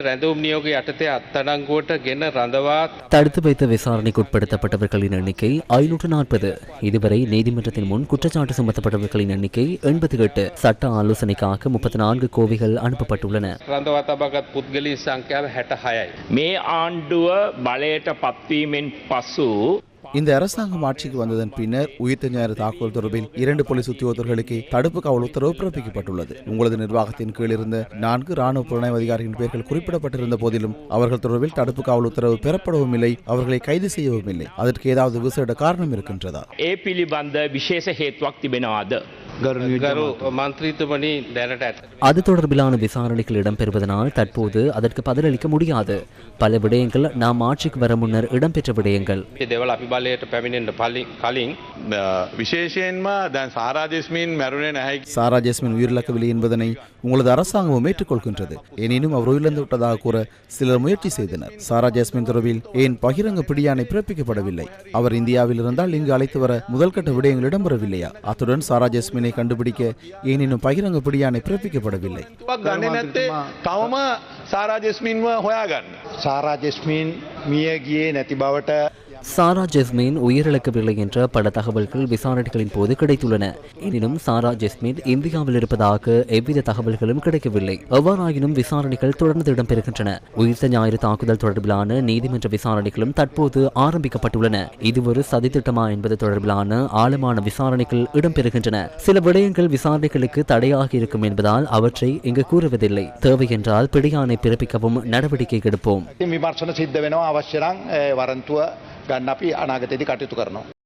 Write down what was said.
රැඳවුම් නියෝග යටතේ අත්තඩංගුවට ගෙන රඳවා தடுத்து வைத்த விசாரணைக்கு உட்படுத்தப்பட்டவர்களின் எண்ணிக்கை ஐநூற்று நாற்பது இதுவரை நீதிமன்றத்தின் முன் குற்றச்சாட்டு சுமத்தப்பட்டவர்களின் எண்ணிக்கை எண்பத்தி எட்டு சட்ட ஆலோசனைக்காக முப்பத்தி நான்கு கோவைகள் அனுப்பப்பட்டுள்ளன රඳවා තබාගත් පුද්ගලී සංඛ්‍යාව හැට හයයි. මේ ආණ්ඩුව බලයට පත්වීමෙන් පසු இந்த அரசாங்கம் ஆட்சிக்கு வந்ததன் பின்னர் உயிர்த்த ஞாயிறு தாக்குதல் தொடர்பில் இரண்டு போலீஸ் உத்தியோகர்களுக்கு தடுப்பு காவல் உத்தரவு பிறப்பிக்கப்பட்டுள்ளது. உங்களது நிர்வாகத்தின் கீழ் இருந்த நான்கு ராணுவ புலனாய்வு அதிகாரிகளின் பெயர்கள் குறிப்பிடப்பட்டிருந்த போதிலும் அவர்கள் தொடர்பில் தடுப்பு காவல் உத்தரவு பெறப்படவும் இல்லை அவர்களை கைது செய்யவும் இல்லை. அதற்கு ஏதாவது விசேட காரணம் இருக்கின்றதா? ஏ பிலிபந்த விசேஷ ஹேத்வாக் திபெனாத. அது தொடர்பிலான விசாரணைகள் இடம்பெறுவதனால் தற்போது அதற்கு பதிலளிக்க முடியாது. பல விடயங்கள் நாம் ஆட்சிக்கு வர முன்னர் இடம்பெற்ற விடயங்கள். சாரா ஜெஸ்மின் உயிரிழக்கவில்லை என்பதனை உங்களது அரசாங்கமும் ஏற்றுக்கொள்கின்றது. எனினும் அவர் உயிரிழந்து விட்டதாக கூற சிலர் முயற்சி செய்தனர். சாரா ஜெஸ்மின் தொடர்பில் ஏன் பகிரங்க பிடியானை பிறப்பிக்கப்படவில்லை? அவர் இந்தியாவில் இருந்தால் இங்கு அழைத்து வர முதல்கட்ட விடயங்கள் இடம்பெறவில்லையா? அத்துடன் சாரா ஜெஸ்மின் கண்டுபிடிக்க ஏன் இன்னும் பகிரங்க பிடியாணை பிறப்பிக்கப்படவில்லை ගන්න නැත්තේ තවම සාරාජස්මින්ව හොයාගන්න. සාරා ජෙස්මීන් මිය ගියේ නැති බවට சாரா ஜெஸ்மின் உயிரிழக்கவில்லை என்ற பல தகவல்கள் விசாரணைகளின் போது கிடைத்துள்ளன. எனினும் சாரா ஜெஸ்மின் இந்தியாவில் இருப்பதாக எவ்வித தகவல்களும் கிடைக்கவில்லை. எவ்வாறாயினும் விசாரணைகள் தொடர்ந்து இடம்பெறுகின்றன. உயிர்த்த ஞாயிறு தாக்குதல் தொடர்பிலான நீதிமன்ற விசாரணைகளும் தற்போது ஆரம்பிக்கப்பட்டுள்ளன. இது ஒரு சதித்திட்டமா என்பது தொடர்பிலான ஆழமான விசாரணைகள் இடம்பெறுகின்றன. சில விடயங்கள் விசாரணைகளுக்கு தடையாக இருக்கும் என்பதால் அவற்றை இங்கு கூறுவதில்லை. தேவை என்றால் பிடியானை பிறப்பிக்கவும் நடவடிக்கை எடுப்போம். விமர்சன சித்த அவசியம் வரந்துவ ගන්න අපි අනාගතයේදී කටයුතු කරනවා.